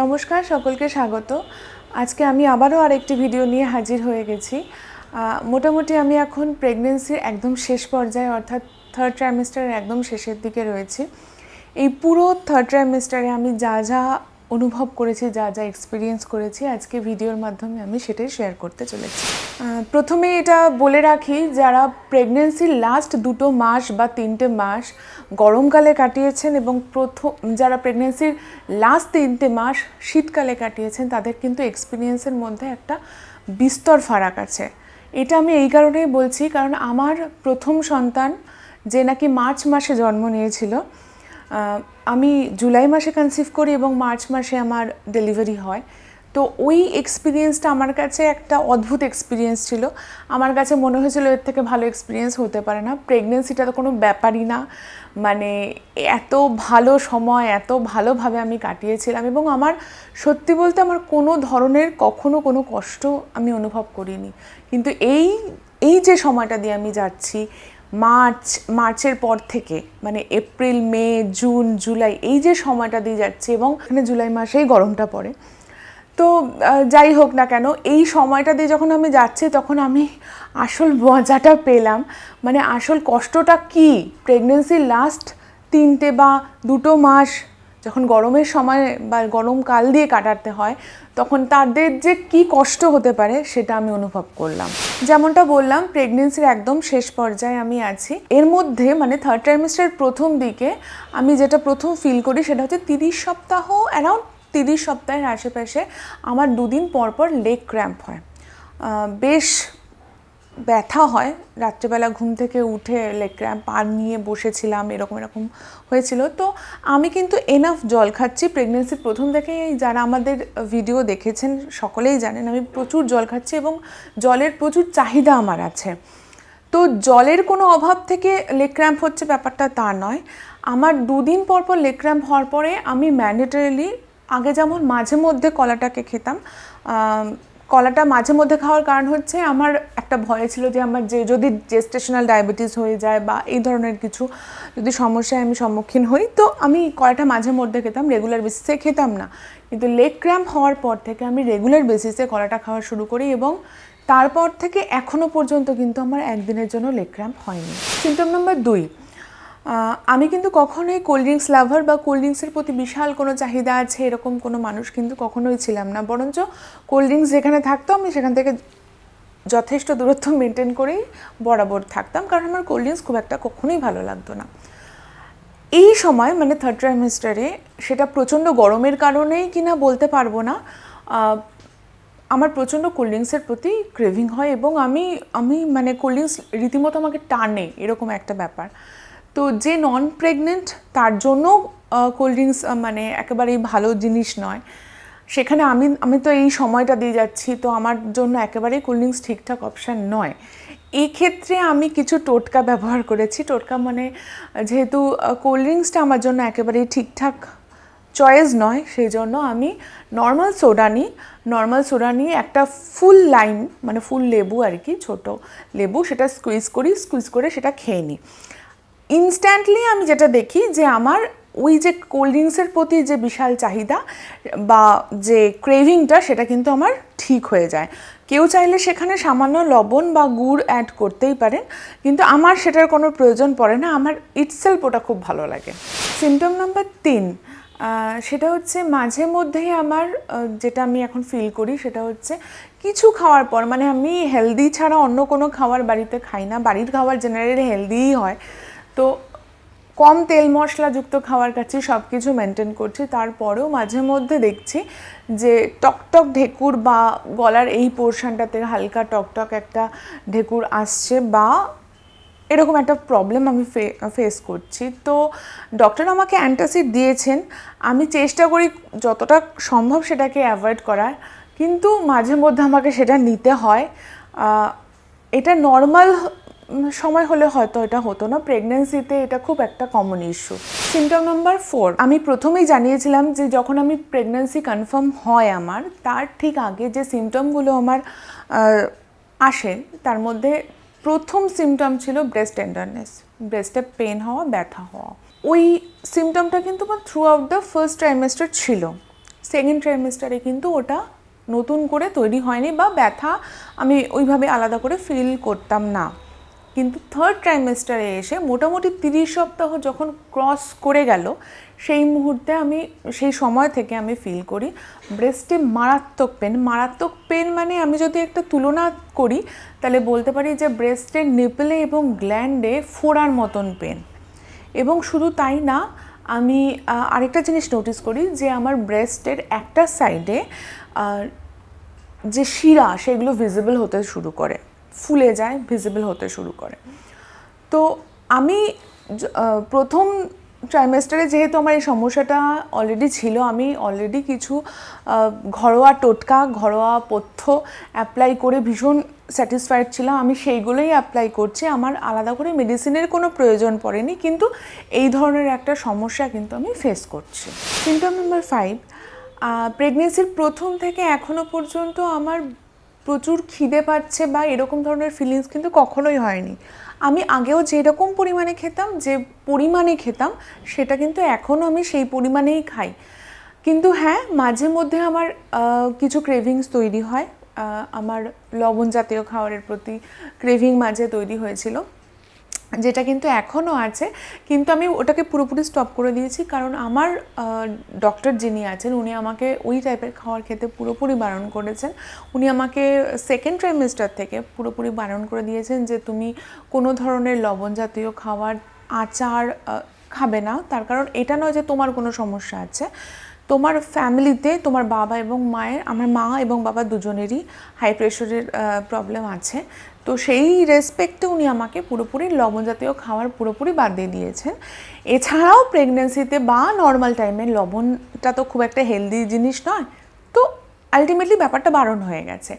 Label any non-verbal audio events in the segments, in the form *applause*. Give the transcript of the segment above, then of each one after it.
নমস্কার, সকলকে স্বাগত। আজকে আমি আবারও আরেকটি ভিডিও নিয়ে হাজির হয়ে গেছি। মোটামুটি আমি এখন প্রেগনেন্সির একদম শেষ পর্যায়ে, অর্থাৎ থার্ড ট্রাইমেস্টারের একদম শেষের দিকে রয়েছি। এই পুরো থার্ড ট্রাইমেস্টারে আমি যা যা অনুভব করেছি, যা যা এক্সপিরিয়েন্স করেছি, আজকে ভিডিওর মাধ্যমে আমি সেটাই শেয়ার করতে চলেছি। প্রথমে এটা বলে রাখি, যারা প্রেগনেন্সির লাস্ট দুটো মাস বা তিনটে মাস গরমকালে কাটিয়েছেন এবং প্রথম, যারা প্রেগনেন্সির লাস্ট তিনটে মাস শীতকালে কাটিয়েছেন, তাদের কিন্তু এক্সপিরিয়েন্সের মধ্যে একটা বিস্তর ফারাক আছে। এটা আমি এই কারণেই বলছি, কারণ আমার প্রথম সন্তান যে নাকি মার্চ মাসে জন্ম নিয়েছিল আমি জুলাই মাসে কনসিভ করি এবং মার্চ মাসে আমার ডেলিভারি হয়। তো ওই এক্সপিরিয়েন্সটা আমার কাছে একটা অদ্ভুত এক্সপিরিয়েন্স ছিল। আমার কাছে মনে হয়েছিল এর থেকে ভালো এক্সপিরিয়েন্স হতে পারে না। প্রেগনেন্সিটা তো কোনো ব্যাপারই না। মানে এত ভালো সময়, এত ভালোভাবে আমি কাটিয়েছিলাম এবং আমার সত্যি বলতে আমার কোনো ধরনের কখনো কোনো কষ্ট আমি অনুভব করিনি। কিন্তু এই এই যে সময়টা দিয়ে আমি যাচ্ছি, মার্চ, মার্চের পর থেকে মানে এপ্রিল, মে, জুন, জুলাই, এই যে সময়টা দিয়ে যাচ্ছে এবং এখানে জুলাই মাসেই গরমটা পড়ে। তো যাই হোক না কেন, এই সময়টা দিয়ে যখন আমি যাচ্ছি, তখন আমি আসল মজাটা পেলাম। মানে আসল কষ্টটা কি? প্রেগনেন্সির লাস্ট তিনটে বা দুটো মাস যখন গরমের সময় বা গরমকাল দিয়ে কাটাতে হয়, তখন তাদের যে কি কষ্ট হতে পারে, সেটা আমি অনুভব করলাম। যেমনটা বললাম প্রেগনেন্সির একদম শেষ পর্যায়ে আমি আছি। এর মধ্যে মানে থার্ড ট্রাইমেস্টারের প্রথম দিকে আমি যেটা প্রথম ফিল করি, সেটা হচ্ছে তিরিশ সপ্তাহ অ্যারাউন্ড তিরিশ সপ্তাহের আশেপাশে আমার দুদিন পর পর লেগ ক্র্যাম্প হয়। বেশ ব্যথা হয়। রাত্রেবেলা ঘুম থেকে উঠে লেগ ক্র্যাম্প পা নিয়ে বসেছিলাম, এরকম এরকম হয়েছিল। তো আমি কিন্তু এনাফ জল খাচ্ছি। প্রেগনেন্সির প্রথম থেকেই যারা আমাদের ভিডিও দেখেছেন সকলেই জানেন আমি প্রচুর জল খাচ্ছি এবং জলের প্রচুর চাহিদা আমার আছে। তো জলের কোনো অভাব থেকে লেগ ক্র্যাম্প হচ্ছে ব্যাপারটা তা নয়। আমার দুদিন পর পর লেগ ক্র্যাম্প হওয়ার পরে আমি ম্যান্ডেটরিলি আগে যেমন মাঝে মধ্যে কলাটাকে খেতাম কলাটা মাঝে মধ্যে খাওয়ার কারণ হচ্ছে আমার একটা ভয় ছিল যে আমার যে, যদি জেস্টেশনাল ডায়াবেটিস হয়ে যায় বা এই ধরনের কিছু যদি সমস্যায় আমি সম্মুখীন হই, তো আমি কলাটা মাঝে মধ্যে খেতাম রেগুলার বেসিসে খেতাম না। কিন্তু লেগ ক্র্যাম্প হওয়ার পর থেকে আমি রেগুলার বেসিসে কলাটা খাওয়া শুরু করি এবং তারপর থেকে এখনও পর্যন্ত কিন্তু আমার একদিনের জন্য লেগ ক্র্যাম্প হয়নি। সিমটম নম্বর দুই আমি কিন্তু কখনোই কোল্ড ড্রিঙ্কস লাভার বা কোল্ড ড্রিঙ্কসের প্রতি বিশাল কোনো চাহিদা আছে এরকম কোনো মানুষ কিন্তু কখনোই ছিলাম না। বরঞ্চ কোল্ড ড্রিঙ্কস যেখানে থাকতো আমি সেখান থেকে যথেষ্ট দূরত্ব মেনটেন করেই বরাবর থাকতাম, কারণ আমার কোল্ড ড্রিঙ্কস খুব একটা কখনোই ভালো লাগতো না। এই সময় মানে থার্ড ট্রাইমেস্টারে সেটা প্রচণ্ড গরমের কারণেই কিনা বলতে পারব না আমার প্রচণ্ড কোল্ড ড্রিঙ্কসের প্রতি ক্রেভিং হয় এবং আমি আমি মানে কোল্ড ড্রিঙ্কস রীতিমতো আমাকে টানে, এরকম একটা ব্যাপার। তো যে নন প্রেগনেন্ট তার জন্য কোল্ড ড্রিঙ্কস মানে একেবারেই ভালো জিনিস নয়। সেখানে আমি আমি তো এই সময়টা দিয়ে যাচ্ছি, তো আমার জন্য একেবারেই কোল্ড ড্রিঙ্কস ঠিকঠাক অপশান নয়। এই ক্ষেত্রে আমি কিছু টোটকা ব্যবহার করেছি। টোটকা মানে যেহেতু কোল্ড ড্রিঙ্কসটা আমার জন্য একেবারেই ঠিকঠাক চয়েস নয় সেই জন্য আমি নর্মাল সোডা নিই। নর্মাল সোডা নিয়ে একটা ফুল লাইন মানে ফুল লেবু আর কি, ছোট লেবু, সেটা স্কুইজ করি স্কুইজ করে সেটা খেয়ে নিই। ইনস্ট্যান্টলি আমি যেটা দেখি যে আমার ওই যে কোল্ড ড্রিঙ্কসের প্রতি যে বিশাল চাহিদা বা যে ক্রেভিংটা সেটা কিন্তু আমার ঠিক হয়ে যায়। কেউ চাইলে সেখানে সামান্য লবণ বা গুড় অ্যাড করতেই পারেন, কিন্তু আমার সেটার কোনো প্রয়োজন পড়ে না। আমার ইটসেলফ ওটা খুব ভালো লাগে। সিমটম নাম্বার তিন সেটা হচ্ছে মাঝে মধ্যেই আমার যেটা আমি এখন ফিল করি, সেটা হচ্ছে কিছু খাওয়ার পর মানে আমি হেলদি ছাড়া অন্য কোনো খাবার বাড়িতে খাই না। বাড়ির খাবার জেনারেলি হেলদিই হয়। তো কম তেল মশলাযুক্ত খাবার খাচ্ছি সব কিছু মেনটেন করছি। তারপরেও মাঝে মধ্যে দেখছি যে টকটক ঢেকুর বা গলার এই পোর্শনটাতে হালকা টকটক একটা ঢেকুর আসছে বা এরকম একটা প্রবলেম আমি ফেস করছি। তো ডক্টর আমাকে অ্যান্টাসিড দিয়েছেন। আমি চেষ্টা করি যতটা সম্ভব সেটাকে অ্যাভয়েড করার। কিন্তু মাঝে মধ্যে আমাকে সেটা নিতে হয়। এটা নর্মাল সময় হলে হয়তো এটা হতো না। প্রেগনেন্সিতে এটা খুব একটা common issue symptom number four আমি প্রথমেই জানিয়েছিলাম যে যখন আমি প্রেগনেন্সি কনফার্ম হয় আমার, তার ঠিক আগে যে সিমটমগুলো আমার আসে, তার মধ্যে প্রথম সিমটম ছিল ব্রেস্ট টেন্ডারনেস ব্রেস্টে পেন হওয়া, ব্যথা হওয়া। ওই সিমটমটা কিন্তু আমার throughout the first trimester ছিল। সেকেন্ড ট্রাইমেস্টারে কিন্তু ওটা নতুন করে তৈরি হয়নি বা ব্যথা আমি ওইভাবে আলাদা করে ফিল করতাম না। কিন্তু থার্ড ট্রাইমেস্টারে এসে মোটামুটি তিরিশ সপ্তাহ যখন ক্রস করে গেল, সেই মুহূর্তে আমি, সেই সময় থেকে আমি ফিল করি ব্রেস্টে মারাত্মক পেন মারাত্মক পেন মানে আমি যদি একটা তুলনা করি, তাহলে বলতে পারি যে ব্রেস্টের নিপলে এবং গ্ল্যান্ডে ফোড়ার মতন পেন এবং শুধু তাই না, আমি আরেকটা জিনিস নোটিস করি যে আমার ব্রেস্টের একটা সাইডে যে শিরা, সেগুলো ভিজিবল হতে শুরু করে। ফুলে যায় ভিজিবল হতে শুরু করে। তো আমি প্রথম ট্রাইমেস্টারে যেহেতু আমার এই সমস্যাটা অলরেডি ছিল, আমি অলরেডি কিছু ঘরোয়া টোটকা, ঘরোয়া পথ্য অ্যাপ্লাই করে ভীষণ স্যাটিসফাইড ছিলাম। আমি সেইগুলোই অ্যাপ্লাই করছি। আমার আলাদা করে মেডিসিনের কোনো প্রয়োজন পড়েনি, কিন্তু এই ধরনের একটা সমস্যা কিন্তু আমি ফেস করছি। সিমটম নাম্বার ফাইভ প্রেগনেন্সির প্রথম থেকে এখনও পর্যন্ত আমার প্রচুর খিদে পাচ্ছে বা এরকম ধরনের ফিলিংস কিন্তু কখনোই হয়নি। আমি আগেও যেরকম পরিমাণে খেতাম, যে পরিমাণে খেতাম, সেটা কিন্তু এখনও আমি সেই পরিমাণেই খাই। কিন্তু হ্যাঁ মাঝে মধ্যে আমার কিছু ক্রেভিংস তৈরি হয়। আমার লবণ জাতীয় খাবারের প্রতি ক্রেভিং মাঝে তৈরি হয়েছিল। যেটা কিন্তু এখনও আছে, কিন্তু আমি ওটাকে পুরোপুরি স্টপ করে দিয়েছি। কারণ আমার ডক্টর যিনি আছেন, উনি আমাকে ওই টাইপের খাওয়ার খেতে পুরোপুরি বারণ করেছেন। উনি আমাকে সেকেন্ড ট্রাইমেস্টার থেকে পুরোপুরি বারণ করে দিয়েছেন যে, তুমি কোনো ধরনের লবণ জাতীয় খাবার, আচার খাবে না। তার কারণ এটা নয় যে তোমার কোনো সমস্যা আছে। তোমার ফ্যামিলিতে তোমার বাবা এবং মায়ের, আমার মা এবং বাবা দুজনেরই হাই প্রেশারের প্রবলেম আছে। তো সেই রেসপেক্টে উনি আমাকে পুরোপুরি লবণ জাতীয় খাবার পুরোপুরি বাদ দিয়ে দিয়েছেন। এছাড়াও প্রেগনেন্সিতে বা নর্মাল টাইমে লবণটা তো খুব একটা হেলদি জিনিস নয়, তো আলটিমেটলি ব্যাপারটা বারণ হয়ে গেছে।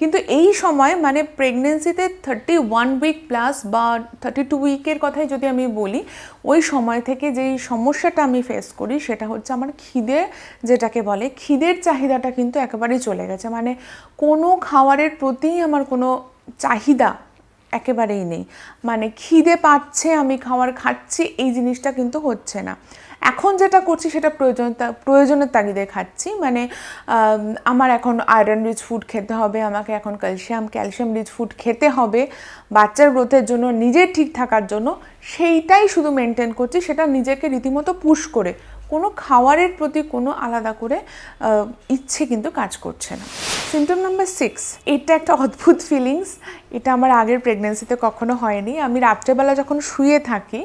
কিন্তু এই সময় মানে প্রেগনেন্সিতে থার্টি ওয়ান উইক প্লাস বা থার্টি টু উইকের কথাই যদি আমি বলি, ওই সময় থেকে যেই সমস্যাটা আমি ফেস করি সেটা হচ্ছে আমার খিদে, যেটাকে বলে খিদের চাহিদাটা কিন্তু একেবারেই চলে গেছে। মানে কোনো খাবারের প্রতিই আমার কোনো চাহিদা একেবারেই নেই। মানে খিদে পাচ্ছে, আমি খাওয়ার খাচ্ছি, এই জিনিসটা কিন্তু হচ্ছে না। এখন যেটা করছি সেটা প্রয়োজনতা, প্রয়োজনের তাগিদে খাচ্ছি। মানে আমার এখন আয়রন রিচ ফুড খেতে হবে, আমাকে এখন ক্যালসিয়াম ক্যালসিয়াম রিচ ফুড খেতে হবে। বাচ্চার গ্রোথের জন্য, নিজের ঠিক থাকার জন্য, সেইটাই শুধু মেনটেন করছি, সেটা নিজেকে রীতিমতো পুশ করে। কোনো খাওয়ারের প্রতি কোনো আলাদা করে ইচ্ছে কিন্তু কাজ করছে না। সিমটম নাম্বার সিক্স এটা একটা অদ্ভুত ফিলিংস এটা আমার আগের প্রেগনেন্সিতে কখনো হয়নি। আমি রাত্রেবেলা যখন শুয়ে থাকি,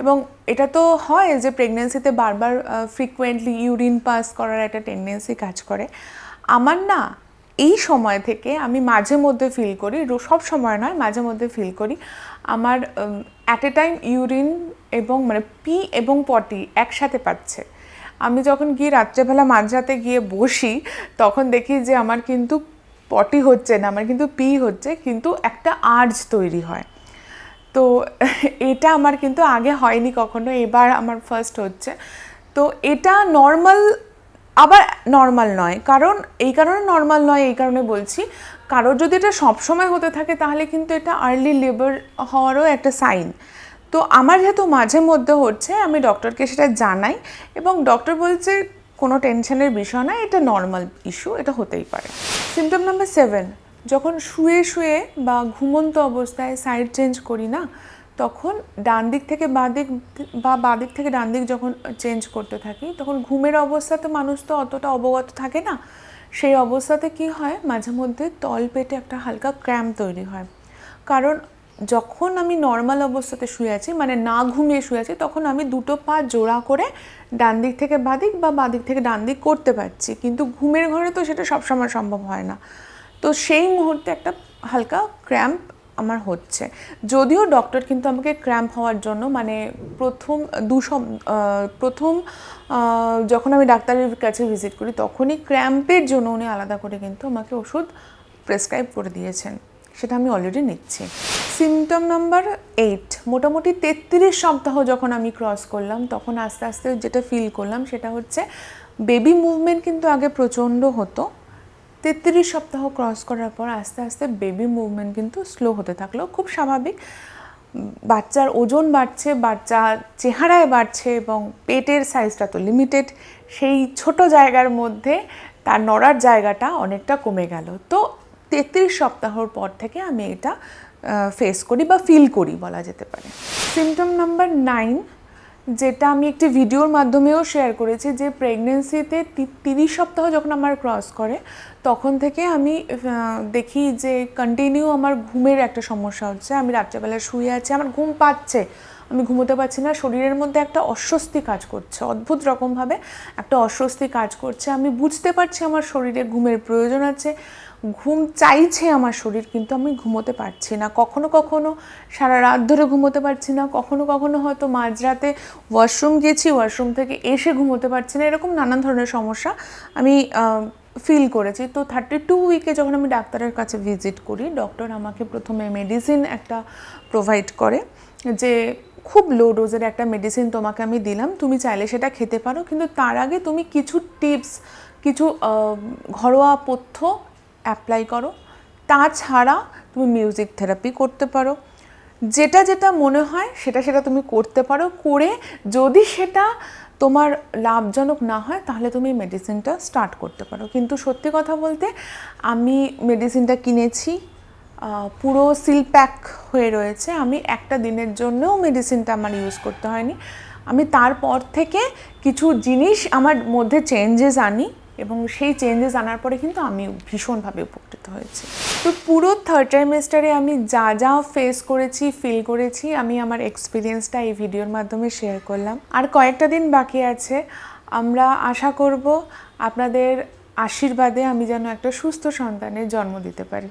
এবং এটা তো হয় যে প্রেগনেন্সিতে বারবার ফ্রিকুয়েন্টলি ইউরিন পাস করার একটা টেন্ডেন্সি কাজ করে। আমার না এই সময় থেকে আমি মাঝে মধ্যে ফিল করি সব সময় নয়, মাঝে মধ্যে ফিল করি। আমার অ্যাট এ টাইম ইউরিন এবং মানে পি এবং পটি একসাথে পাচ্ছে। আমি যখন গিয়ে রাত্রেবেলা মাঝরাতে গিয়ে বসি, তখন দেখি যে আমার কিন্তু পটি হচ্ছে না, আমার কিন্তু পি হচ্ছে, কিন্তু একটা আর্জ তৈরি হয়। তো *laughs* এটা আমার কিন্তু আগে হয়নি কখনো, এবার আমার ফার্স্ট হচ্ছে। তো এটা নর্মাল আবার নর্মাল নয়। কারণ এই কারণে নর্মাল নয়, এই কারণে বলছি, কারোর যদি এটা সবসময় হতে থাকে, তাহলে কিন্তু এটা আর্লি লেবার হওয়ারও একটা সাইন তো আমার যেহেতু মাঝে মধ্যে হচ্ছে, আমি ডক্টরকে সেটা জানাই এবং ডক্টর বলছে, কোনো টেনশনের বিষয় না, এটা নর্মাল ইস্যু এটা হতেই পারে। সিমটম নাম্বার সেভেন যখন শুয়ে শুয়ে বা ঘুমন্ত অবস্থায় সাইড চেঞ্জ করি না তখন ডান দিক থেকে বাঁ দিক বা বাঁ দিক থেকে ডান দিক যখন চেঞ্জ করতে থাকি, তখন ঘুমের অবস্থাতে মানুষ তো অতটা অবগত থাকে না। সেই অবস্থাতে কি হয়, মাঝে মধ্যে তল পেটে একটা হালকা ক্র্যাম্প তৈরি হয়। কারণ যখন আমি নর্মাল অবস্থাতে শুয়ে আছি মানে না ঘুমিয়ে শুয়ে আছি, তখন আমি দুটো পা জোড়া করে ডান দিক থেকে বাদিক বা বাদিক থেকে ডান দিক করতে পারছি। কিন্তু ঘুমের ঘরে তো সেটা সবসময় সম্ভব হয় না। তো সেই মুহূর্তে একটা হালকা ক্র্যাম্প আমার হচ্ছে। যদিও ডক্টর কিন্তু আমাকে ক্র্যাম্প হওয়ার জন্য মানে প্রথম দু প্রথম যখন আমি ডাক্তারের কাছে ভিজিট করি তখনই ক্র্যাম্পের জন্য উনি আলাদা করে কিন্তু আমাকে ওষুধ প্রেসক্রাইব করে দিয়েছেন। সেটা আমি অলরেডি নিচ্ছি। সিমটম নাম্বার এইট মোটামুটি তেত্রিশ সপ্তাহ যখন আমি ক্রস করলাম, তখন আস্তে আস্তে যেটা ফিল করলাম সেটা হচ্ছে বেবি মুভমেন্ট কিন্তু আগে প্রচণ্ড হতো। তেত্রিশ সপ্তাহ ক্রস করার পর আস্তে আস্তে বেবি মুভমেন্ট কিন্তু স্লো হতে থাকল। খুব স্বাভাবিক। বাচ্চার ওজন বাড়ছে, বাচ্চা চেহারায় বাড়ছে এবং পেটের সাইজটা তো লিমিটেড সেই ছোট জায়গার মধ্যে তার নড়ার জায়গাটা অনেকটা কমে গেল। তো তেত্রিশ সপ্তাহর পর থেকে আমি এটা ফেস করি বা ফিল করি বলা যেতে পারে। সিমটম নাম্বার নাইন যেটা আমি একটি ভিডিওর মাধ্যমেও শেয়ার করেছি যে প্রেগনেন্সিতে তিরিশ সপ্তাহ যখন আমার ক্রস করে তখন থেকে আমি দেখি যে কন্টিনিউ আমার ঘুমের একটা সমস্যা হচ্ছে। আমি রাত্রেবেলা শুয়ে আছি, আমার ঘুম পাচ্ছে। আমি ঘুমোতে পারছি না, শরীরের মধ্যে একটা অস্বস্তি কাজ করছে, অদ্ভুত রকমভাবে একটা অস্বস্তি কাজ করছে। আমি বুঝতে পারছি আমার শরীরে ঘুমের প্রয়োজন আছে। ঘুম চাইছে আমার শরীর, কিন্তু আমি ঘুমোতে পারছি না। কখনো কখনো সারা রাত ধরে ঘুমোতে পারছি না, কখনো কখনো হয়তো মাঝরাতে ওয়াশরুম গেছি, ওয়াশরুম থেকে এসে ঘুমোতে পারছি না, এরকম নানান ধরনের সমস্যা আমি ফিল করেছি। তো থার্টি টু উইকে যখন আমি ডাক্তারের কাছে ভিজিট করি ডক্টর আমাকে প্রথমে মেডিসিন একটা প্রোভাইড করে যে, খুব লো ডোজের একটা মেডিসিন তোমাকে আমি দিলাম, তুমি চাইলে সেটা খেতে পারো, কিন্তু তার আগে তুমি কিছু টিপস কিছু ঘরোয়া পথ্য অ্যাপ্লাই করো। তাছাড়া তুমি মিউজিক থেরাপি করতে পারো। যেটা যেটা মনে হয় সেটা সেটা তুমি করতে পারো। করে যদি সেটা তোমার লাভজনক না হয়, তাহলে তুমি মেডিসিনটা স্টার্ট করতে পারো। কিন্তু সত্যি কথা বলতে, আমি মেডিসিনটা কিনেছি পুরো সিল প্যাক হয়ে রয়েছে। আমি একটা দিনের জন্যও মেডিসিনটা আমার ইউজ করতে হয়নি। আমি তারপর থেকে কিছু জিনিস আমার মধ্যে চেঞ্জেস আনি। এবং সেই চেঞ্জেস আনার পরে কিন্তু আমি ভীষণভাবে উপকৃত হয়েছি। তো পুরো থার্ড ট্রাইমেস্টারে আমি যা যা ফেস করেছি ফিল করেছি, আমি আমার এক্সপিরিয়েন্সটা এই ভিডিওর মাধ্যমে শেয়ার করলাম। আর কয়েকটা দিন বাকি আছে। আমরা আশা করব আপনাদের আশীর্বাদে আমি যেন একটা সুস্থ সন্তানের জন্ম দিতে পারি।